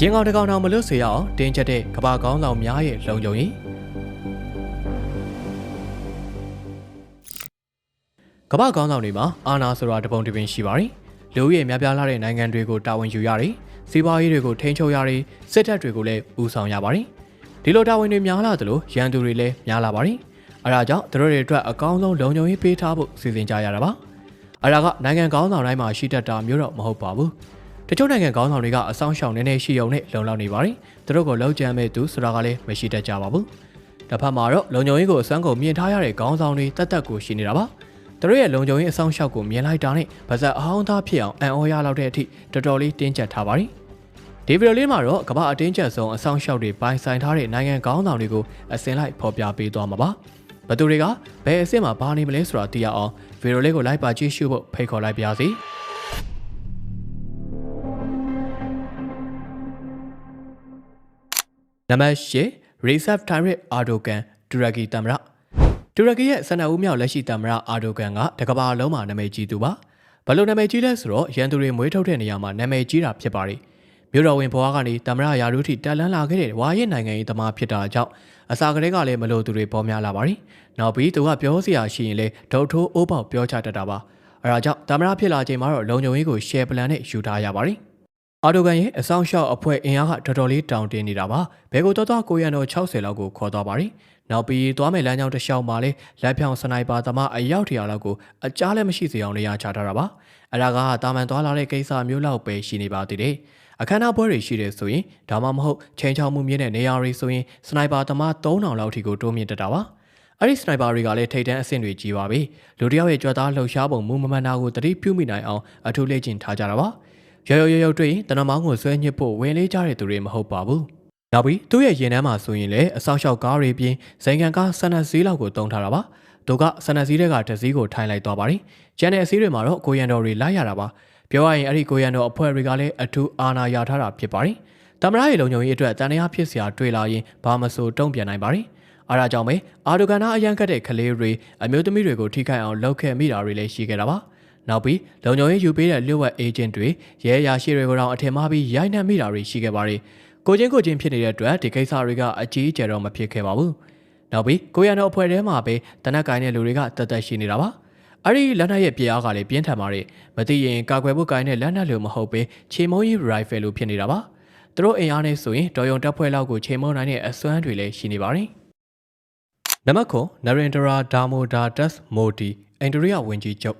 ရင်ကောင်တစ်ကောင်တောင်မလွတ်စေရအောင်တင်းကျပ်တဲ့ကဘာကောင်းဆောင်များရဲ့လုံခြုံရေးကဘာကောင်းဆောင်တွေမှာအာနာဆိုတာတပုံတစ်ပင်ရှိပါတယ်လူဦးရေများပြားလာတဲ့နိုင်ငံတွေကိုတာဝန်ယူရတယ်စီးပွားရေးတွေကိုထိန်းချုပ်ရတယ်စစ်တပ်တွေကိုလည်းဦးဆောင်ရပါတယ်ဒီလိုတာဝန်တွေများလာသလိုရန်သူတွေလည်းများလာပါတယ်အဲဒါကြောင့်သူတို့တွေအတွက်အကောင်းဆုံးလုံခြုံရေးပေးထားဖို့စီစဉ်ကြရတာပါအဲဒါကနိုင်ငံကောင်းဆောင်တိုင်းမှာရှိတတ်တာမျိုးတော့မဟုတ်ပါဘူး တချို့နိုင်ငံကောင်းဆောင်တွေကအဆောင်ရှောင်နေနေရှိုံနဲ့လုံလောက်နေပါတယ်သူတို့ကိုလောက်ကြမ်းမဲ့သူဆိုတာကလည်းမရှိတတ်ကြပါဘူးတစ်ဖက်မှာတော့လုံခြုံရေးကိုအစွမ်းကုန်မြင်ထားရတဲ့ကောင်းဆောင်တွေတက်တက်ကိုရှိနေတာပါသူတို့ရဲ့လုံခြုံရေးအဆောင်ရှောက်ကိုမြင်လိုက်တာနဲ့ဗဇက်အဟောင်းသားဖြစ်အောင်အံ့ဩရလောက်တဲ့အထိတော်တော်လေးတင်းကျပ်ထားပါတယ်ဒီဗီဒီယိုလေးမှာတော့ကမ္ဘာအတင်းကျပ်ဆုံးအဆောင်ရှောက်တွေပိုင်ဆိုင်ထားတဲ့နိုင်ငံကောင်းဆောင်တွေကိုအစင်လိုက်ဖော်ပြပေးသွားမှာပါဘသူတွေကဘယ်အဆင့်မှာဘာနေမလဲဆိုတာသိရအောင်ဗီဒီယိုလေးကိုလိုက်ပါကြည့်ရှုဖို့ဖိတ်ခေါ်လိုက်ပါရစေ နံပါတ်၈ Recep Tayyip Erdogan တူရကီသမ္မတတူရကီရဲ့ဆန္ဒဦးမြောက်လက်ရှိသမ္မတအာဒိုကန်ကတကဘာလုံးမှာနာမည်ကြီးသူပါဘလို့နာမည်ကြီးလဲဆိုတော့ရန်သူတွေမွေးထုတ်တဲ့နေရာမှာနာမည်ကြီးတာဖြစ်ပါတယ်မြို့တော်ဝင်ဘွားကနေသမ္မတရာထူးထိတက်လန်းလာခဲ့တဲ့ဝါရဲ့နိုင်ငံရေးသမားဖြစ်တာကြောင့်အစာကလေးကလည်းမလို့သူတွေပေါ်များလာပါတယ်နောက်ပြီးသူကပြောစရာရှိရင်လေဒုတ်ထိုးအိုးပေါက်ပြောချတတ်တာပါအဲဒါကြောင့်သမ္မတဖြစ်လာချိန်မှာတော့လုံခြုံရေးကို share plan နဲ့ယူထားရပါတယ် အာဒိုကန်ရဲ့အဆောင်ရှောက်အဖွဲ့အင်အားကတော်တော်လေးတောင်းတင်းနေတာပါဘယ်ကိုတော့တော့ကိုရန်တော်60လောက်ကိုခေါ်သွားပါတယ်နောက်ပြီးသွားမယ်လမ်းကြောင်းတစ်လျှောက်မှာလဲလက်ဖြောင်စနိုက်ပါသမားအယောက်တရာလောက်ကိုအကြားလည်းမရှိစေအောင်နေရာချထားတာပါအဲ့ဒါကတာမန်သွားလာတဲ့ကိစ္စမျိုးလောက်ပဲရှိနေပါသေးတယ်အခမ်းအနားပွဲတွေရှိတယ်ဆိုရင်ဒါမှမဟုတ်ချိန်ချောက်မှုမြင့်တဲ့နေရာတွေဆိုရင်စနိုက်ပါသမား3000လောက်ထိကိုတိုးမြင့်တက်တာပါအဲ့ဒီစနိုက်ပါတွေကလည်းထိတ်တန်းအဆင့်တွေကြီးပါပြီလူတယောက်ရဲ့ကြွက်သားလှုပ်ရှားပုံမူမမှန်တာကိုတတိပြုမိနိုင်အောင်အထူးလေ့ကျင့်ထားကြတာပါ ရော်ရော်ရော်တွေ့ရင်တနမောင်းကိုဆွဲညစ်ဖို့ဝင်လေးကြတဲ့သူတွေမဟုတ်ပါဘူးနောက်ပြီးသူ့ရဲ့ရင်ထဲမှာဆိုရင်လည်းအဆောက်အအုံကားတွေပြင်ဇိမ်ခံကားဆန္ဒစည်းလောက်ကိုတုံးထားတာပါသူကဆန္ဒစည်းတွေကတစည်းကိုထိုင်လိုက်သွားပါတယ်ကျန်တဲ့အစည်းတွေမှာတော့ကိုရန်တော်တွေလိုက်ရတာပါပြောရရင်အဲ့ဒီကိုရန်တော်အဖွဲ့တွေကလည်းအထူးအာဏာရထားတာဖြစ်ပါတယ်တမရရဲ့လုံခြုံရေးအတွက်တန်တရားဖြစ်စရာတွေ့လာရင်ဘာမဆိုတုံ့ပြန်နိုင်ပါတယ်အားဒါကြောင့်ပဲအာဒိုကန်နာအရန်ကတ်တဲ့ကလေးတွေအမျိုးသမီးတွေကိုထိခိုက်အောင်လုပ်ခဲ့မိတာတွေလည်းရှိခဲ့တာပါ နောက်ပြီးလုံခြုံရေးယူပေးတဲ့လျှို့ဝှက်အေဂျင့်တွေရဲအရာရှိတွေကိုတော့အထင်မှားပြီးရိုက်နှက်မိတာတွေရှိခဲ့ပါတယ်ကိုချင်းကိုချင်းဖြစ်နေတဲ့အတွက်ဒီကိစ္စတွေကအကြီးအကျယ်တော့မဖြစ်ခဲ့ပါဘူး။နောက်ပြီးကိုရန်တော်အဖွဲ့ထဲမှာပဲတနက်ကိုင်းတဲ့လူတွေကတသက်ရှိနေတာပါ။အဲ့ဒီလက်နက်ရဲ့ပြအားကလည်းပြင်းထန်ပါတယ်။မသိရင်ကာကွယ်ဖို့ကိုင်းတဲ့လက်နက်လိုမဟုတ်ပဲခြေမုံကြီး rifle လိုဖြစ်နေတာပါ။သူတို့အင်အားနဲ့ဆိုရင်တော်ယုံတပ်ဖွဲ့လောက်ကိုခြေမုံနိုင်တဲ့အစွမ်းတွေလည်းရှိနေပါတယ်။နံပါတ်9 Narendra Damodar Modi အိန္ဒိယဝန်ကြီးချုပ်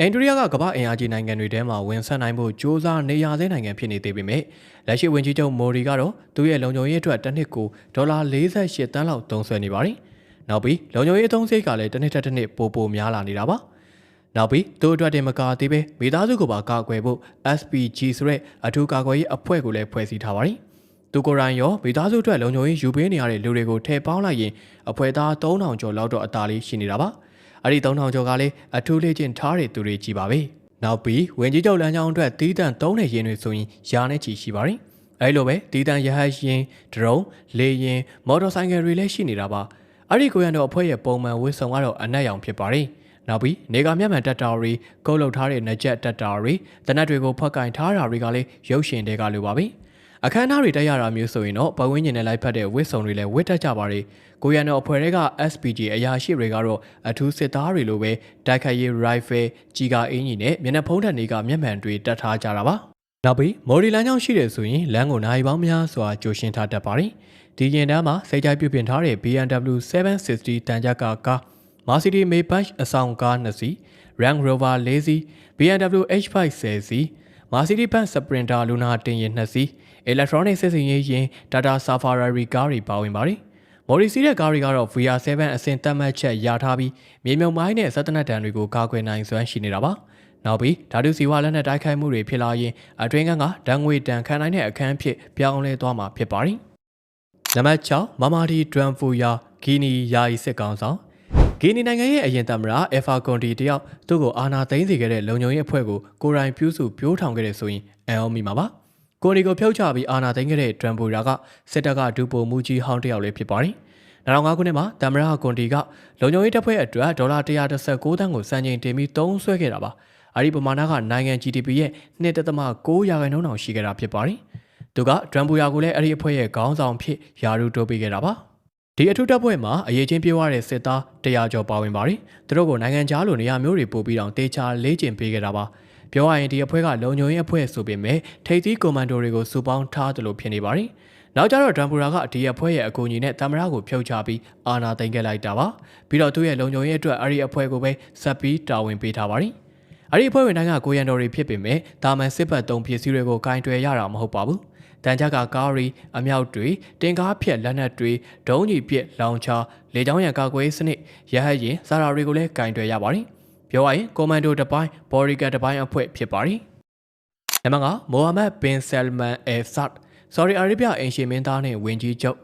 အန်ဒရီးယားကကမ္ဘာအင်အားကြီးနိုင်ငံတွေထဲမှာဝင်ဆက်နိုင်ဖို့ကြိုးစားနေရသေးနိုင်ငံဖြစ်နေသေးပေမဲ့လက်ရှိဝန်ကြီးချုပ်မိုဒီကတော့သူ့ရဲ့လုံခြုံရေးအတွက်တစ်နှစ်ကိုဒေါ်လာ48တန်းလောက်သုံးစွဲနေပါတယ်။နောက်ပြီးလုံခြုံရေးအသုံးစရိတ်ကလည်းတစ်နှစ်တစ်နှစ်ပိုပိုများလာနေတာပါ။နောက်ပြီးသူ့အတွက်တင်မကသေးပဲမိသားစုကိုပါကာကွယ်ဖို့ SPG ဆိုတဲ့အထူးကာကွယ်ရေးအဖွဲ့ကိုလည်းဖွဲ့စည်းထားပါတယ်။သူကိုယ်တိုင်ရောမိသားစုအတွက်လုံခြုံရေးယူပေးနေရတဲ့လူတွေကိုထည့်ပေါင်းလိုက်ရင်အဖွဲ့သား3000ကျော်လောက်တော့အသာလေးရှိနေတာပါ။ အဲ့ဒီ3000ကျော်ကလည်းအထူးလေ့ကျင့်ထားတဲ့သူတွေကြီးပါပဲနောက်ပြီးဝင်ကြီးချုပ်လမ်းကြောင်းအတွက်တီးတန့်သုံးတဲ့ရင်တွေဆိုရင်ယာနဲ့ချီရှိပါတယ်အဲ့လိုပဲတီးတန့်ရဟတ်ရင်ဒရုန်းလေရင်မော်တော်ဆိုင်ကယ်တွေလည်းရှိနေတာပါအဲ့ဒီကိုရန်တို့အဖွဲ့ရဲ့ပုံမှန်ဝစ်ဆောင်ကတော့အနက်ရောင်ဖြစ်ပါတယ်နောက်ပြီးနေကမျက်မှန်တက်တာတွေကုတ်လုတ်ထားတဲ့နကြက်တက်တာတွေတနက်တွေကိုဖက်ကင်ထားတာတွေကလည်းရုပ်ရှင်တွေကလိုပါပဲ အခမ်းအနားတွေတက်ရတာမျိုးဆိုရင်တော့ပတ်ဝန်းကျင်နဲ့လိုက်ဖက်တဲ့ဝစ်စုံတွေလည်းဝစ်တက်ကြပါတယ်ကိုရန်တော်အဖွဲ့တွေက SPG အရာရှိတွေကတော့အထူးစစ်သားတွေလိုပဲတိုက်ခိုက်ရေး rifle ကြီးကာအင်းကြီးနဲ့မျက်နှာဖုံးထန်တွေကမျက်မှန်တွေတက်ထားကြတာပါနောက်ပြီးမော်ဒီလန်ကြောင့်ရှိတယ်ဆိုရင်လမ်းကိုနိုင်ပေါင်းများစွာကြိုရှင်းထားတတ်ပါတယ်ဒီရင်တန်းမှာစိတ်ကြိုက်ပြုပြင်ထားတဲ့ BMW 760တန်ကြပ်ကားကား Mercedes Maybach အဆောင်ကား2စီး Range Rover 4စီး BMW H5 10စီး Mercedes-Benz Sprinter လူနာတင်ယာဉ်2စီး Electronic စစ်စင်ရေးယာဉ် Tata Safari ကားတွေပါဝင်ပါတယ်။မော်ရီစီးတဲ့ကားတွေကတော့ VR7 အဆင့်သတ်မှတ်ချက်ရထားပြီးမြေမြုံမိုင်းနဲ့စက်တနက်တံတွေကိုကာကွယ်နိုင်စွမ်းရှိနေတာပါ။နောက်ပြီးဓာတုစီဝါလက်နက်တိုက်ခိုက်မှုတွေဖြစ်လာရင်အတွင်းကန်းကဓာတ်ငွေတန်ခံနိုင်တဲ့အခန်းဖြစ်ပြောင်းလဲသွားမှာဖြစ်ပါတယ်။နံပါတ်6မမာဒီဒရန်ဖူယာဂီနီယာယီစစ်ကောင်ဆောင်ဂီနီနိုင်ငံရဲ့အရင်သမ္မတအက်ဖာကွန်တီတယောက်သူ့ကိုအာဏာသိမ်းစေခဲ့တဲ့လုံခြုံရေးအဖွဲ့ကိုကိုရိုင်းပြူးစုပြိုးထောင်ခဲ့တဲ့ဆိုရင်အန်အောမီမှာပါ ကိုနီကိုဖြုတ်ချပြီးအာဏာသိမ်းခဲ့တဲ့ဒရန်ဘူရာကစစ်တပ်ကဒူပိုမူကြီးဟောင်းတယောက်လေးဖြစ်ပါတယ်2005ခုနှစ်မှာသမ္မတကွန်တီကလုံခြုံရေးတပ်ဖွဲ့အတွက်ဒေါ်လာ139တန်းကိုစံချိန်တင်ပြီးသုံးစွဲခဲ့တာပါ။အဲဒီပမာဏကနိုင်ငံ GDP ရဲ့2.9ရာခိုင်နှုန်းတောင်ရှိခဲ့တာဖြစ်ပါတယ်။သူကဒရမ်ဘူယာကိုလည်းအဲ့ဒီအဖွဲ့ရဲ့ခေါင်းဆောင်ဖြစ်ယာရုတိုးပေးခဲ့တာပါဒီအထူးတပ်ဖွဲ့မှာအရေးချင်းပြေးသွားတဲ့စစ်သား100ကျော်ပါဝင်ပါတယ်သူတို့ကိုနိုင်ငံခြားလိုနေရာမျိုးတွေပို့ပြီးတော့တေချာလေးကျင်ပေးခဲ့တာပါ ပြောရရင်ဒီအဖွဲ့ကလုံခြုံရေးအဖွဲ့ဆိုပေမဲ့ထိပ်သီးကွန်မန်ဒိုတွေကိုစုပေါင်းထားတယ်လို့ဖြစ်နေပါတယ်နောက်ကြတော့ဒရမ်ဘူရာကဒီအဖွဲ့ရဲ့အကူအညီနဲ့တမရကိုဖြုတ်ချပြီးအာဏာသိမ်းခဲ့လိုက်တာပါပြီးတော့သူ့ရဲ့လုံခြုံရေးအတွက်အဲ့ဒီအဖွဲ့ကိုပဲဆက်ပြီးတာဝန်ပေးထားပါတယ်အဲ့ဒီအဖွဲ့ဝင်တိုင်းကကိုရန်တော်တွေဖြစ်ပေမဲ့တာမန်စစ်ဘက်သုံးပစ္စည်းတွေကိုကင်တွယ်ရတာမဟုတ်ပါဘူးတန်ကြကကားရီအမြောက်တွေတင်ကားဖြက်လက်နက်တွေဒုံးကြီးပြက်လောင်ချာလေကြောင်းရန်ကာကွယ်စနစ်ရဟတ်ရင်စာရာတွေကိုလည်းကင်တွယ်ရပါတယ် ပြောရရင်ကွန်မန်ဒိုတစ်ပိုင်းဘော်ရီကာတစ်ပိုင်းအဖွဲ့ဖြစ်ပါတယ်နံပါတ်5မိုဟာမက်ဘင်ဆယ်မန်အယ်ဆတ်ဆော်ဒီအာရေဗျအင်ရှင်မင်းသားနဲ့ဝင်ကြီးချုပ်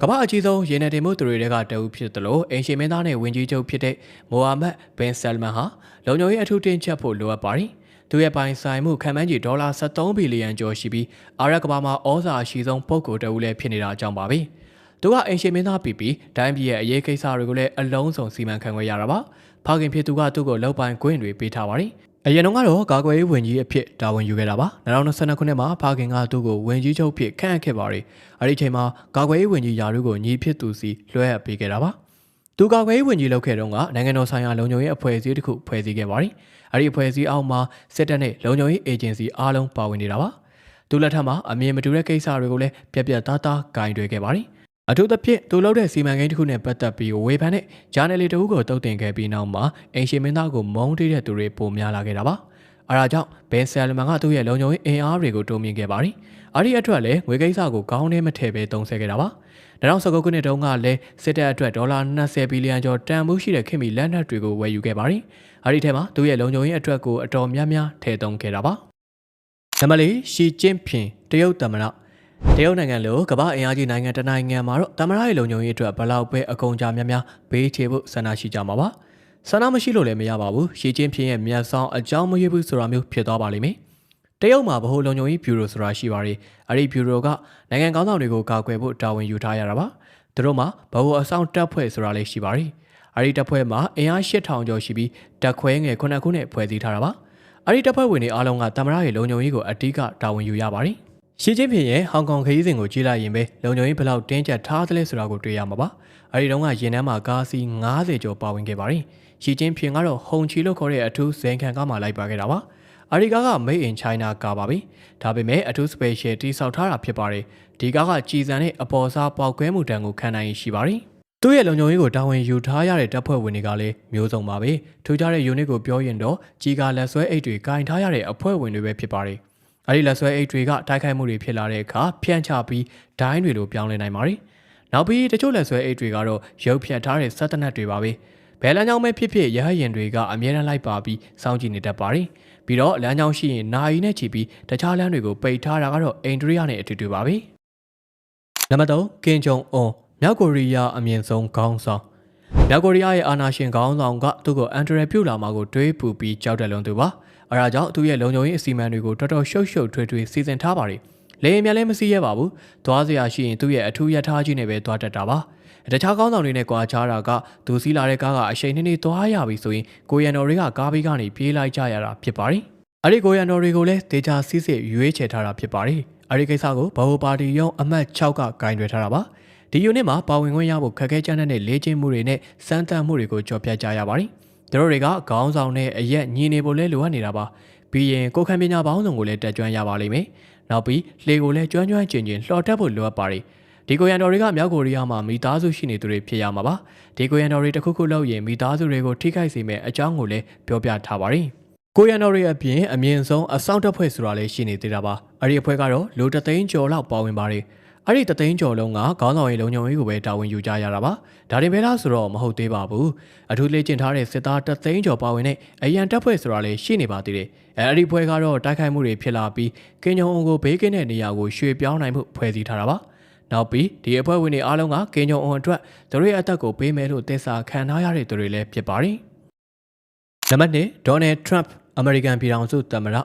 ကမ္ဘာအကြီးဆုံးရေနံတင်မှုသူတွေကတအုပ်ဖြစ်တယ်လို့အင်ရှင်မင်းသားနဲ့ဝင်ကြီးချုပ်ဖြစ်တဲ့မိုဟာမက်ဘင်ဆယ်မန်ဟာလုံခြုံရေးအထူးတင်ချက်ဖို့လိုအပ်ပါတယ်သူရဲ့ပိုင်ဆိုင်မှုခံမှန်းကြီးဒေါ်လာ73ဘီလီယံကျော်ရှိပြီးအာရကဘာမှာဩဇာအရှိဆုံးပုဂ္ဂိုလ်တဦးလည်းဖြစ်နေတာအကြောင်းပါပဲ။သူကအင်ရှင်မင်းသားပြီးပြီးတိုင်းပြည်ရဲ့အရေးကိစ္စတွေကိုလည်းအလုံးစုံစီမံခန့်ခွဲရတာပါ။ ဖခင်ဖြစ်သူကသူ့ကိုလောက်ပိုင်ခွင့်တွေပေးထားပါတယ်။အရင်တုန်းကတော့ကာကွယ်ရေးဝန်ကြီးအဖြစ်တာဝန်ယူခဲ့တာပါ။2022ခုနှစ်မှာဖခင်ကသူ့ကိုဝန်ကြီးချုပ်ဖြစ်ခန့်အပ်ခဲ့ပါတယ်။အဲဒီချိန်မှာကာကွယ်ရေးဝန်ကြီးယာရုကိုညီဖြစ်သူစီလွှဲအပ်ပေးခဲ့တာပါ။သူကာကွယ်ရေးဝန်ကြီးလုပ်ခဲ့တုန်းကနိုင်ငံတော်ဆိုင်ရာလုံခြုံရေးအဖွဲ့အစည်းတစ်ခုဖွဲ့စည်းခဲ့ပါတယ်။အဲဒီအဖွဲ့အစည်းအောက်မှာစစ်တပ်နဲ့လုံခြုံရေးအေဂျင်စီအားလုံးပါဝင်နေတာပါ။သူလက်ထက်မှာအမြင်မတူတဲ့ကိစ္စတွေကိုလည်းပြက်ပြက်သားသားဂိုင်တွယ်ခဲ့ပါတယ်။ အထူးသဖြင့်သူလုပ်တဲ့စီမံကိန်းတစ်ခုနဲ့ပတ်သက်ပြီးဝေဖန်တဲ့ဂျာနယ်လီတအုပ်ကိုတုတ်တင်ခဲ့ပြီးနောက်မှာအင်ရှင်မင်းသားကိုမုန်းတေးတဲ့သူတွေပိုများလာခဲ့တာပါ။အဲဒါကြောင့်ဘန်ဆယ်လမန်ကသူ့ရဲ့လုံခြုံရေးအင်အားတွေကိုတိုးမြင့်ခဲ့ပါတယ်။အဲဒီအတွက်လည်းငွေကိစ္စကိုကောင်းနေမထည့်ပဲသုံးဆခဲ့တာပါ။2019ခုနှစ်တုန်းကလည်းစစ်တပ်အတွက်ဒေါ်လာ20ဘီလီယံကျော်တန်ဖိုးရှိတဲ့ခင်မီလက်နက်တွေကိုဝယ်ယူခဲ့ပါတယ်။အဲဒီထဲမှာသူ့ရဲ့လုံခြုံရေးအတွက်ကိုအတော်များများထည့်သွင်းခဲ့တာပါ။နံပါတ်၄ရှီကျင်းဖင်တရုတ်သမ္မတ တရုတ်နိုင်ငံလိုကမ္ဘာအင်အားကြီးနိုင်ငံတစ်နိုင်ငံမှာတော့သမ္မတရဲ့လုံခြုံရေးအတွက်ဘလောက်ပဲအကုန်ကြများများဘေးချေဖို့ဆန္ဒရှိကြမှာပါဆန္ဒမရှိလို့လည်းမရပါဘူးရှီကျင်းဖင်ရဲ့မြတ်ဆောင်အကြောင်းမရွေးဘူးဆိုတာမျိုးဖြစ်သွားပါလိမ့်မယ်တရုတ်မှာဗဟိုလုံခြုံရေးဘျူရိုဆိုတာရှိပါတယ်အဲ့ဒီဘျူရိုကနိုင်ငံကောင်းဆောင်တွေကိုကာကွယ်ဖို့တာဝန်ယူထားရတာပါသူတို့မှာဗဟိုအဆောင်တပ်ဖွဲ့ဆိုတာလည်းရှိပါတယ်အဲ့ဒီတပ်ဖွဲ့မှာအင်အား8000ကျော်ရှိပြီးတပ်ခွဲငယ်ခုနှစ်ခုနဲ့ဖွဲ့စည်းထားတာပါအဲ့ဒီတပ်ဖွဲ့ဝင်တွေအားလုံးကသမ္မတရဲ့လုံခြုံရေးကိုအတိအကတာဝန်ယူရပါတယ် ရှီကျင်းဖင်ရဲ့ဟောင်ကောင်ခရီးစဉ်ကိုကြည့်လိုက်ရင်ပဲလုံခြုံရေးဘယ်လောက်တင်းကျပ်ထားသလဲဆိုတာကိုတွေ့ရမှာပါ။အဲဒီတုန်းကရင်ထဲမှာကားစီး90ကျော်ပါဝင်ခဲ့ပါတယ်။ရှီကျင်းဖင်ကတော့ဟုန်ချီလို့ခေါ်တဲ့အထူးဇန်ခံကားမှလိုက်ပါခဲ့တာပါ။အဲဒီကားက Made in China ကားပါပဲ။ဒါပေမဲ့အထူး special တိစောက်ထားတာဖြစ်ပါတယ်။ဒီကားကကြည်စံတဲ့အပေါ်စားပေါက်ကွဲမှုတန်ကိုခံနိုင်ရှိပါတယ်။သူ့ရဲ့လုံခြုံရေးကိုတာဝန်ယူထားရတဲ့တပ်ဖွဲ့ဝင်တွေကလည်းမျိုးစုံပါပဲထူးခြားတဲ့ unit ကိုပြောရင်တော့ကြီးကားလက်ဆွဲအိတ်တွေကင်ထားရတဲ့အဖွဲ့ဝင်တွေပဲဖြစ်ပါတယ် အဲဒီလက်ဆွဲအိတ်တွေကတိုက်ခိုက်မှုတွေဖြစ်လာတဲ့အခါဖြန့်ချပြီးဒိုင်းတွေလိုပြောင်းလဲနိုင်ပါတယ်။နောက်ပြီးတချို့လက်ဆွဲအိတ်တွေကတော့ရုပ်ဖြတ်ထားတဲ့စက်တနက်တွေပါပဲ။ဘယ်လမ်းကြောင်းပဲဖြစ်ဖြစ်ရဟရင်တွေကအမြဲတမ်းလိုက်ပါပြီးစောင့်ကြည့်နေတတ်ပါတယ်။ပြီးတော့လမ်းကြောင်းရှိရင်နာယီနဲ့ချီပြီးတခြားလမ်းတွေကိုပိတ်ထားတာကတော့အိန္ဒြိယနဲ့အတူတူပါပဲ။နံပါတ်3ကင်ဂျုံအွန်မြောက်ကိုရီးယားအမြင့်ဆုံးခေါင်းဆောင်မြောက်ကိုရီးယားရဲ့အာဏာရှင်ခေါင်းဆောင်ကသူ့ကိုအန်ဒရယ်ပြုတ်လာမှာကိုတွေးပူပြီးကြောက်တယ်လို့သူပါ။ အဲဒါကြောင့်သူ့ရဲ့လုံခြုံရေးအစီအမံတွေကိုတော်တော်ရှုပ်ရှုပ်ထွေးထွေးစီစဉ်ထားပါတယ်။လေရင်မြန်လည်းမစီးရပါဘူး။သွားစရာရှိရင်သူ့ရဲ့အထူးရထားကြီးနဲ့ပဲသွားတတ်တာပါ။တခြားကောင်းဆောင်တွေနဲ့ကြွားချတာကသူစီးလာတဲ့ကားကအချိန်နှင်းနှင်းသွားရပြီဆိုရင်ကိုရန်တော်တွေကကားဘေးကနေပြေးလိုက်ကြရတာဖြစ်ပါတယ်။အဲဒီကိုရန်တော်တွေကိုလည်းဒေတာစီးစစ်ရွေးချယ်ထားတာဖြစ်ပါတယ်။အဲဒီကိစ္စကိုဘဟိုပါတီရုံးအမတ်6ကဂိုင်တွယ်ထားတာပါ။ဒီ unit မှာပါဝင်ခွင့်ရဖို့ခက်ခဲကြမ်းတဲ့လေ့ကျင့်မှုတွေနဲ့စမ်းသပ်မှုတွေကိုကြော်ပြကြရပါတယ်။သူ တို့တွေကခေါင်းဆောင်နဲ့အရက်ညီနေဖို့လဲလိုအပ်နေတာပါပြီးရင်ကိုခံပညာပေါင်းစုံကိုလည်းတက်ကြွရပါလိမ့်မယ်နောက်ပြီးလေကိုလည်းကျွမ်းကျွမ်းကျင်ကျင်လှော်တက်ဖို့လိုအပ်ပါတယ်ဒီကိုရန်တော်တွေကမြောက်ကိုရီးယားမှာမိသားစုရှိနေသူတွေဖြစ်ရမှာပါဒီကိုရန်တော်တွေတခုခုလုပ်ရင်မိသားစုတွေကိုထိခိုက်စေမယ့်အကြောင်းကိုလည်းပြောပြထားပါတယ်ကိုရန်တော်တွေအပြင်အမြင့်ဆုံးအစောင့်တပ်ဖွဲ့ဆိုတာလည်းရှိနေသေးတာပါအဲ့ဒီအဖွဲ့ကတော့လူတသိန်းကျော်လောက်ပါဝင်ပါတယ်အဲ့ဒီတသိန်းကျော်လုံးကခေါင်းဆောင်ရေးလုံခြုံရေးကိုပဲတာဝန်ယူကြရတာပါ ဒါတင်ပဲလားဆိုတော့မဟုတ်သေးပါဘူးအထူးလေ့ကျင့်ထားတဲ့စစ်သားတသိန်းကျော်ပါဝင်တဲ့အရန်တပ်ဖွဲ့ဆိုတာလည်းရှိနေပါသေးတယ်အဲအဲ့ဒီဖွဲ့ကတော့တိုက်ခိုက်မှုတွေဖြစ်လာပြီးကင်ဂျုံအုံကိုဘေးကင်းတဲ့နေရာကိုရွှေ့ပြောင်းနိုင်မှုဖွဲ့စည်းထားတာပါနောက်ပြီးဒီအဖွဲ့ဝင်တွေအားလုံးကကင်ဂျုံအုံအတွက်သူတို့ရဲ့အသက်ကိုပေးမယ်လို့တင်စာခံထားရတဲ့သူတွေလည်းဖြစ်ပါတယ်နံပါတ်1ဒေါ်နယ်ထရန့်အမေရိကန်ပြည်ထောင်စုသမ္မတ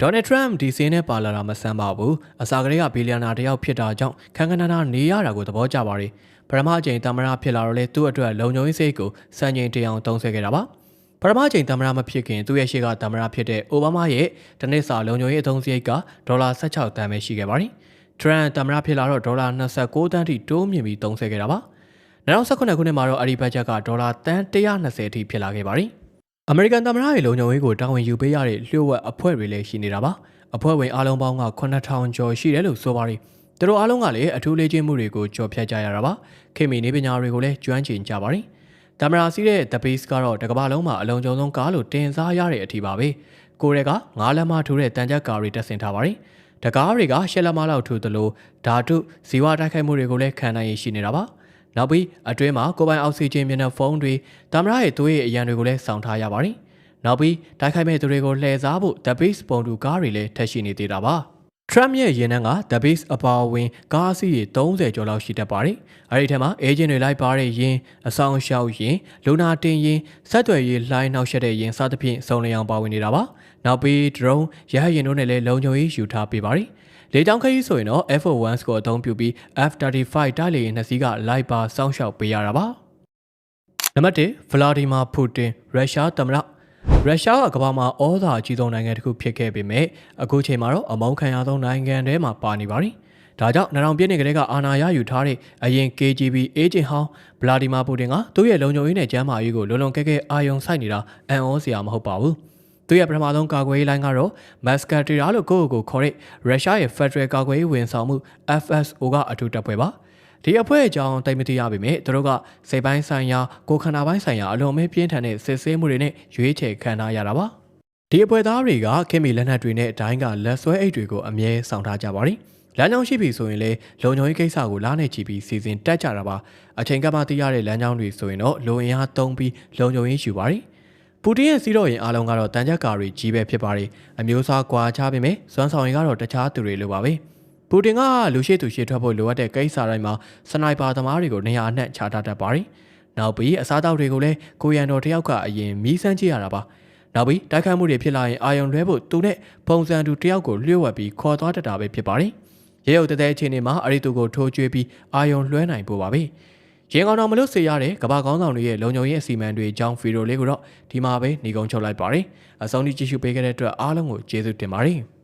ဒေါ်နယ်ထရန့်ဒီစင်းနဲ့ပါလာတာမဆန်းပါဘူးအစာကလေးကဘီလီယံနာတယောက်ဖြစ်တာကြောင့်ခန်းခန်းနာနာနေရတာကိုသဘောကျပါတယ် ပထမအကြိမ်သမ္မတဖြစ်လာတော့လေသူ့အတွက်လုံခြုံရေးစိတ်ကိုစံချိန်တင်အောင်တုံးဆွဲခဲ့တာပါပထမအကြိမ်သမ္မတမဖြစ်ခင်သူ့ရဲ့ရှေ့ကသမ္မတဖြစ်တဲ့အိုဘားမားရဲ့တနစ်စာလုံခြုံရေးအသုံးစရိတ်ကဒေါ်လာ16တန်ပဲရှိခဲ့ပါတယ်ထရန်တမရဖြစ်လာတော့ဒေါ်လာ29တန်းထိတိုးမြင့်ပြီးသုံးဆခဲ့တာပါ2019ခုနှစ်မှာတော့အဲ့ဒီဘတ်ဂျက်ကဒေါ်လာတန်း120အထိဖြစ်လာခဲ့ပါတယ်အမေရိကန်သမ္မတရဲ့လုံခြုံရေးကိုတာဝန်ယူပေးရတဲ့လျှို့ဝှက်အဖွဲ့တွေလည်းရှိနေတာပါအဖွဲ့ဝင်အားလုံးပေါင်းက9000ကျော်ရှိတယ်လို့ဆိုပါတယ် သူတို့အားလုံးကလည်းအထူးလေ့ကျင့်မှုတွေကိုကြော်ဖြတ်ကြရတာပါခေတ်မီနေပညာတွေကိုလည်းကျွမ်းကျင်ကြပါတယ်တမရာစီးတဲ့ The Base ကတော့တကမ္ဘာလုံးမှာအလုံးကျုံဆုံးကားလို့တင်စားရတဲ့အထီပါပဲကိုရဲကငါးလက်မထိုးတဲ့တန်ကြပ်ကားတွေတက်ဆင်ထားပါတယ်တကားတွေကရှက်လက်မလောက်ထိုးသလိုဓာတုဇီဝတိုက်ခိုက်မှုတွေကိုလည်းခံနိုင်ရရှိနေတာပါနောက်ပြီးအတွင်းမှာကိုပိုင်အောက်ဆီဂျင်မြင်တဲ့ဖုန်းတွေတမရရဲ့သွေးရဲ့အရန်တွေကိုလည်းစောင့်ထားရပါတယ်နောက်ပြီးတိုက်ခိုက်မဲ့သူတွေကိုလှည့်စားဖို့ The Base ပုံတူကားတွေလည်းထပ်ရှိနေသေးတာပါ ထရမ်ရဲ့ရင်နှန်းက The Base အပါအဝင်ကားအစီးရေ30ကျော်လောက်ရှိတတ်ပါတယ်။အဲဒီထဲမှာအေဂျင့်တွေလိုက်ပါတဲ့ရင်အဆောင်ရှောက်ရင်လူနာတင်ရင်ဆက်သွယ်ရေးလှိုင်းနှောက်ယှက်တဲ့ရင်စသဖြင့်စုံလျောင်ပါဝင်နေတာပါ။နောက်ပြီး drone ရဟတ်ရင်တို့နဲ့လည်းလုံခြုံရေးယူထားပေးပါတယ်။လေကြောင်းခရီးဆိုရင်တော့ F1 ကိုအသုံးပြုပြီး F35 တိုက်လေယာဉ်နှစ်စီးကလိုက်ပါစောင့်ရှောက်ပေးရတာပါ။နံပါတ်1ဗလာဒီမာပူတင်ရုရှားသမ္မတ ရုရှားကကမ္ဘာမှာဩဇာအကြီးဆုံးနိုင်ငံတစ်ခုဖြစ်ခဲ့ပေမဲ့အခုချိန်မှာတော့အမောင်းခံရသောနိုင်ငံထဲမှာပါနေပါပြီ။ဒါကြောင့်2000ပြည့်နှစ်ကလေးကအာဏာရယူထားတဲ့အရင် KGB အေဂျင့်ဟောင်းဗလာဒီမာပူတင်ကသူ့ရဲ့လုံခြုံရေးနဲ့ကျန်းမာရေးကိုလုံလုံကဲကဲအာရုံစိုက်နေတာအံ့ဩစရာမဟုတ်ပါဘူး။သူရဲ့ပထမဆုံးကာကွယ်ရေးလိုင်းကတော့မက်စကတီရာလို့ကိုယ့်ကိုယ်ကိုခေါ်တဲ့ရုရှားရဲ့ Federal ကာကွယ်ရေးဝန်ဆောင်မှု FSO ကအထူးတပ်ဖွဲ့ပါ။ ဒီအဖွဲ့အကြောင်းတိတ်မသိရပါပဲသူတို့ကစိတ်ပိုင်းဆိုင်ရာကိုခန္ဓာပိုင်းဆိုင်ရာအလွန်မဲပြင်းထန်တဲ့စစ်ဆေးမှုတွေနဲ့ရွေးချယ်ခံထားရတာပါဒီအဖွဲ့သားတွေကခင်မီလက်နက်တွေနဲ့အတိုင်းကလက်ဆွဲအိတ်တွေကိုအမြဲဆောင်ထားကြပါတယ်လမ်းကြောင်းရှိပြီဆိုရင်လေလုံခြုံရေးကိစ္စကိုလားနေချီပြီးစီစဉ်တက်ကြတာပါအချိန်ကမှသိရတဲ့လမ်းကြောင်းတွေဆိုရင်တော့လူအင်အားသုံးပြီးလုံခြုံရေးယူပါတယ်ပူတင်ရဲ့စီးတော့ရင်အားလုံးကတော့တန်ကြပ်ကာတွေကြီးပဲဖြစ်ပါတယ်အမျိုးအစားကွာခြားပေမဲ့စွမ်းဆောင်ရင်ကတော့တခြားသူတွေလိုပါပဲ ပူတင်ကလူရှိသူရှိထွက်ဖို့လိုအပ်တဲ့ကိစ္စတိုင်းမှာစနိုက်ပါသမားတွေကိုနေရာအနှံ့ချထားတတ်ပါတယ်။နောက်ပြီးအစားအသောက်တွေကိုလည်းကိုရန်တော်တယောက်ကအရင်မီးစမ်းကြည့်ရတာပါ။နောက်ပြီးတိုက်ခိုက်မှုတွေဖြစ်လာရင်အာယုံလွဲဖို့သူနဲ့ပုံစံတူတယောက်ကိုလျှို့ဝှက်ပြီးခေါ်သွားတတ်တာပဲဖြစ်ပါတယ်။ရဲရုပ်တဲတဲအခြေအနေမှာအဲ့ဒီသူကိုထိုးကျွေးပြီးအာယုံလွှဲနိုင်ဖို့ပါပဲ။ရင်ကောင်တော်မလို့စေရတဲ့ကဘာကောင်းဆောင်တွေရဲ့လုံခြုံရေးအစီအမံတွေအကြောင်းဗီဒီယိုလေးကိုတော့ဒီမှာပဲညီကုန်းချုပ်လိုက်ပါတယ်။အဆုံးထိကြည့်ရှုပေးခဲ့တဲ့အတွက်အားလုံးကိုကျေးဇူးတင်ပါတယ်။